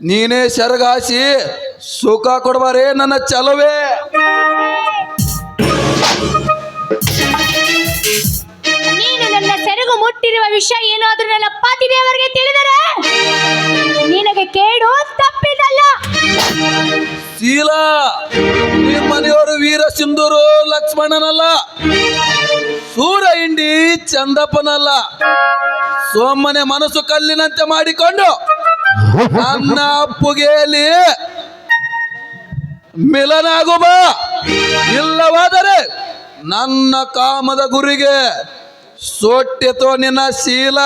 ನೀನೇ ಶರಗಾಸಿ ಸುಖ ಕೊಡಬಾರೇ ನನ್ನ ಚಲವೇ ನೀನು ನನ್ನ ಸೆರಗು ಮುಟ್ಟಿರುವ ವಿಷಯ ಏನಾದ್ರೂ ನನ್ನ ಪತಿದೇವರಿಗೆ ತಿಳಿದರೆ ನಿನಗೆ ಕೇಡು ತಪ್ಪಿದಲ್ಲ. ಶೀಲ ನಿಮ್ಮ ಮನೆಯವರು ವೀರ ಸಿಂಧೂರು ಲಕ್ಷ್ಮಣನಲ್ಲ ಸೂರ ಇಂಡಿ ಚಂದಪ್ಪನಲ್ಲ. ಸೋಮನೆ ಮನಸ್ಸು ಕಲ್ಲಿನಂತೆ ಮಾಡಿಕೊಂಡು ನನ್ನ ಅಪ್ಪುಗೆಯಲ್ಲಿ ಮಿಲನ ಆಗು ಬಾ ಇಲ್ಲವಾದರೆ ನನ್ನ ಕಾಮದ ಗುರಿಗೆ ಸೊಟ್ಟೆತೋ ನಿನ್ನ ಶೀಲ.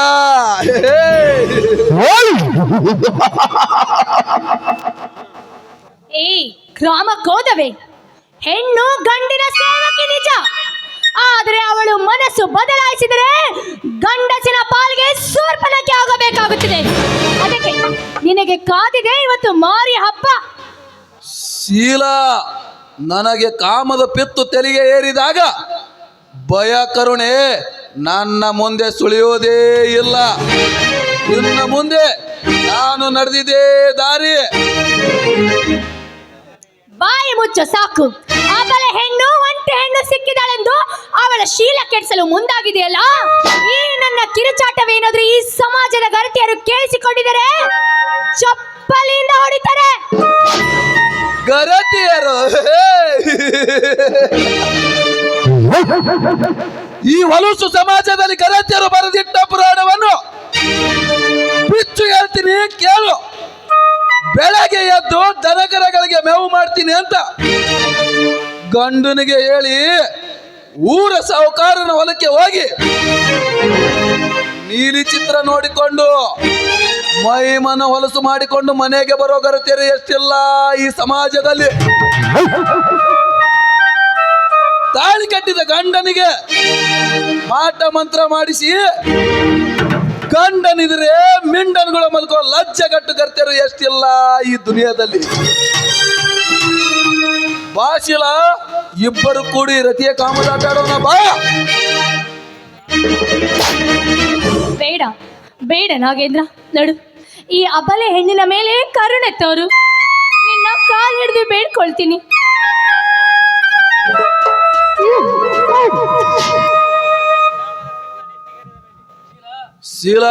ಏ ಗ್ರಾಮಕ್ಕೋದವೆ ಹೆಣ್ಣು ಗಂಡಿನ ಸೇವಕಿ ನಿಜ. ಆದರೆ ಅವಳು ಮನಸ್ಸು ಬದಲಾಯಿಸಿದರೆ ಗಂಡಸಿನ ಪಾಲ್ಗೆ ನಿನಗೆ ಕಾದಿದೆ ಇವತ್ತು ಮಾರಿ ಹಬ್ಬ. ಶೀಲ ನನಗೆ ಕಾಮದ ಪಿತ್ತು ತೆಲಿಗೆ ಏರಿದಾಗ ಭಯ ಕರುಣೆ ನನ್ನ ಮುಂದೆ ಸುಳಿಯೋದೇ ಇಲ್ಲ. ಇನ್ನ ಮುಂದೆ ನಾನು ನಡೆದಿದೆ ದಾರಿ. ಬಾಯಿ ಮುಚ್ಚ ಸಾಕು. ಆಮೇಲೆ ಹೆಣ್ಣು ಒಂಟೆ ಹೆಣ್ಣು ಸಿಕ್ಕಿದಾಳೆಂದು ಅವಳ ಶೀಲ ಕೆಡಿಸಲು ಮುಂದಾಗಿದೆಯಲ್ಲ? ಈ ನನ್ನ ಕಿರುಚಾಟವೇನಾದ್ರೂ ಈ ಸಮಾಜದ ಈ ಹೊಲಸು ಸಮಾಜದಲ್ಲಿ ಗರತಿಯರು ಬರೆದಿಟ್ಟ ಪುರಾಣವನ್ನು ಬಿಚ್ಚು ಹೇಳ್ತೀನಿ, ಕೇಳು. ಬೆಳಗ್ಗೆ ಎದ್ದು ದನಕರಗಳಿಗೆ ಮೇವು ಮಾಡ್ತೀನಿ ಅಂತ ಗಂಡನಿಗೆ ಹೇಳಿ, ಊರ ಸಾಹುಕಾರನ ಹೊಲಕ್ಕೆ ಹೋಗಿ ನೀಲಿ ಚಿತ್ರ ನೋಡಿಕೊಂಡು ಮೈ ಮನ ಹೊಲಸು ಮಾಡಿಕೊಂಡು ಮನೆಗೆ ಬರೋ ಗರತಿಯರು ಎಷ್ಟಿಲ್ಲ ಈ ಸಮಾಜದಲ್ಲಿ. ತಾಳಿ ಕಟ್ಟಿದ ಗಂಡನಿಗೆ ಮಾಟ ಮಂತ್ರ ಮಾಡಿಸಿ, ಗಂಡನಿದ್ರೆ ಮಿಂಡನ್ಗಳ ಮಲ್ಕೋ ಕಟ್ಟು ಕರ್ತಾರೆ ಎಷ್ಟಿಲ್ಲ ಈ ದುನಿಯಾದಲ್ಲಿ. ಬಾಶಿಲ ಇಬ್ಬರು ಕೂಡಿ ರತಿಯ ಕಾಮದಾಟಾಡೋಣ ಬಾ. ಬೇಡ ಬೇಡ ನಾಗೇಂದ್ರ, ನಡು. ಈ ಅಬಲೆ ಹೆಣ್ಣಿನ ಮೇಲೆ ಕರುಣೆ ತೋರು. ನಿನ್ನ ಕಾಲ್ ಹಿಡಿದು ಬೇಡ್ಕೊಳ್ತೀನಿ. ಶೀಲ,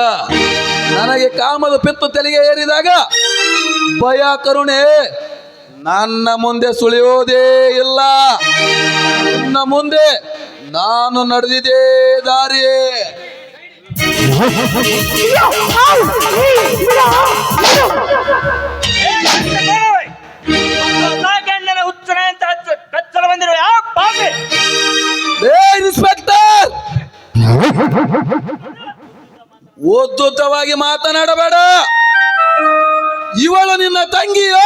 ನನಗೆ ಕಾಮದ ಪಿತ್ತು ತೆಲಿಗೆ ಏರಿದಾಗ ಭಯ, ಕರುಣೆ, ನನ್ನ ಮುಂದೆ ಸುಳಿಯೋದೇ ಇಲ್ಲ. ನನ್ನ ಮುಂದೆ ನಾನು ನಡೆದಿದೆ ದಾರಿ ಉದ್ದುದ್ದವಾಗಿ ಮಾತನಾಡಬೇಡ. ಇವಳು ನಿನ್ನ ತಂಗಿಯೋ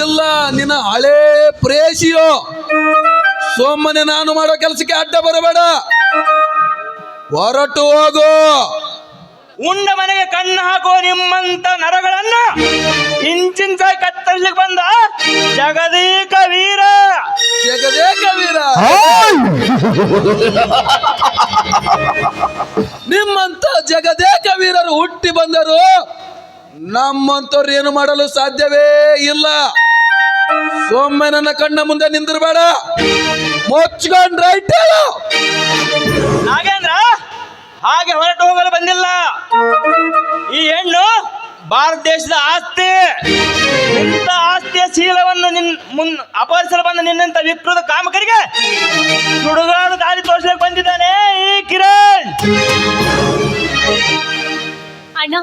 ಇಲ್ಲ ನಿನ್ನ ಹಳೇ ಪ್ರೇಷಿಯೋ ಸೋಮನೆ ನಾನು ಮಾಡೋ ಕೆಲಸಕ್ಕೆ ಅಡ್ಡ ಬರಬೇಡ. ಹೊರಟು ಹೋಗು. ಉಂಡ ಮನೆಗೆ ಕಣ್ಣು ಹಾಕುವ ನಿಮ್ಮಂತ ನರಗಳನ್ನ ಇಂಚಿಂಚ ಕತ್ತರಿಸ್ಲಿಕ್ಕೆ ಬಂದ ಜಗದೀಕ ವೀರ. ಜಗದೇಕ ವೀರ. ನಿಮ್ಮಂತ ಜಗದೇಕ ವೀರರು ಹುಟ್ಟಿ ಬಂದರು. ನಮ್ಮಂತವ್ರು ಏನು ಮಾಡಲು ಸಾಧ್ಯವೇ ಇಲ್ಲ. ಸೊಮ್ಮೆ ನನ್ನ ಕಣ್ಣ ಮುಂದೆ ನಿಂದಿರಬೇಡ. ಮುಚ್ಕೊಂಡ್ ರೈಟ್ ನಾಗೇಂದ್ರ, ಹಾಗೆ ಹೊರಟು ಹೋಗಲು ಬಂದಿಲ್ಲ. ಈ ಹೆಣ್ಣು ಭಾರತ ದೇಶದ ಆಸ್ತಿ. ಇಂಥ ಆಸ್ತಿಯ ಶೀಲವನ್ನು ನಿನ್ ಮುನ್ ಅಪಹರಿಸಲು ಬಂದ ನಿನ್ನಂತ ವಿಪ್ರದ ಕಾಮಕರಿಗೆ ಸುಡುಗಾಡು ದಾರಿ ತೋರಿಸಲಿಕ್ಕೆ ಬಂದಿದ್ದಾನೆ ಈ ಕಿರಣ್. ಅಣ್ಣ.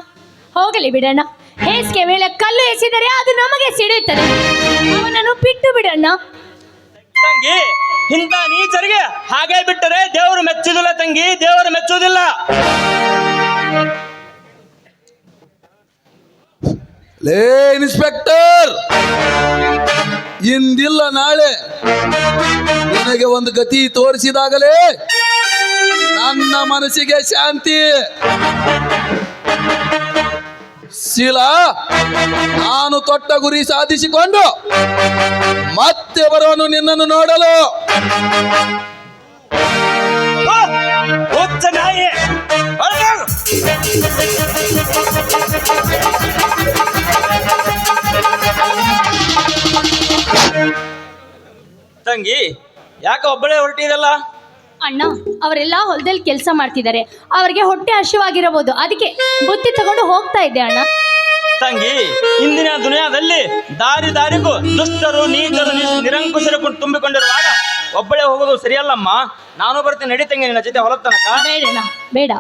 ಹೋಗಲಿ ಬಿಡಣ್ಣ. ಹೇಸಿಗೆ ಮೇಲೆ ಕಲ್ಲು ಎಸೆದರೆ ಅದು ನಮಗೆ ಸಿಡಿಯುತ್ತದೆ. ಅವನನ್ನು ಬಿಟ್ಟು ಬಿಡಣ್ಣ. ತಂಗಿ ಇಂಥ ನೀಚರಿಗೆ ಹಾಗೆ ಬಿಟ್ಟರೆ ದೇವರು ಮೆಚ್ಚುದಿಲ್ಲ ತಂಗಿ ದೇವರು ಮೆಚ್ಚುವುದಿಲ್ಲ. ಲೇ ಇನ್ಸ್ಪೆಕ್ಟರ್ ಇಂದಿಲ್ಲ ನಾಳೆ. ನನಗೆ ಒಂದು ಗತಿ ತೋರಿಸಿದಾಗಲೇ ನನ್ನ ಮನಸ್ಸಿಗೆ ಶಾಂತಿ. ಶೀಲ ನಾನು ತೊಟ್ಟ ಗುರಿ ಸಾಧಿಸಿಕೊಂಡು ಮತ್ತೆ ಬರೋನು ನಿನ್ನನ್ನು ನೋಡಲು? ತಂಗಿ ಯಾಕೆ ಒಬ್ಬಳೇ ಹೊರಟಿದಲ್ಲ? ಅಣ್ಣ ಅವರೆಲ್ಲ ಹೊಲದಲ್ಲಿ ಕೆಲಸ ಮಾಡ್ತಿದ್ದಾರೆ. ಅವರಿಗೆ ಹೊಟ್ಟೆ ಹಸಿವಾಗಿರಬಹುದು. ಅದಕ್ಕೆ ಬುತ್ತಿ ತಗೊಂಡು ಹೋಗ್ತಾ ಇದ್ದೆ ಅಣ್ಣ. ತಂಗಿ ಇಂದಿನ ದುನಿಯಾದಲ್ಲಿ ದಾರಿ ದಾರಿಗೂ ದುಷ್ಟರು ನೀಚರು ನಿರಂಕುಶರು ತುಂಬಿಕೊಂಡಿರುವಾಗ ಒಬ್ಬಳೇ ಹೋಗೋದು ಸರಿಯಲ್ಲಮ್ಮ? ನಾನು ಬರ್ತೀನಿ ನಡೀತಂಗೆ ನಿನ್ನ ಜೊತೆ ಹೊಲದ ತನಕ. ಬೇಡ.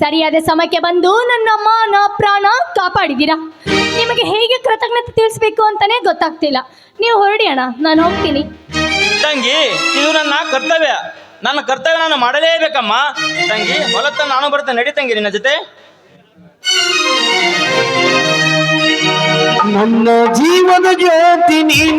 ಸರಿಯಾದ ಸಮಯಕ್ಕೆ ಬಂದು ನನ್ನ ಮಾನ ಪ್ರಾಣ ಕಾಪಾಡಿದ್ದೀರಾ ನಿಮಗೆ ಹೇಗೆ ಕೃತಜ್ಞತೆ ತಿಳಿಸ್ಬೇಕು ಅಂತಾನೆ ಗೊತ್ತಾಗ್ತಿಲ್ಲ. ನೀವು ಹೊರಡಿ ಅಣ್ಣ ನಾನು ಹೋಗ್ತೀನಿ. ತಂಗಿ ಇದು ನನ್ನ ಕರ್ತವ್ಯ. ನನ್ನ ಕರ್ತವ್ಯ ನಾನು ಮಾಡಲೇಬೇಕಮ್ಮ ತಂಗಿ ಹೊಲತ್ತ ನಾನು ಬರ್ತೇನೆ ನಡೀತಂಗೆ ನಿನ್ನ ಜೊತೆ. ನನ್ನ ಜೀವನ ಜ್ಯೋತಿ ನೀನೆ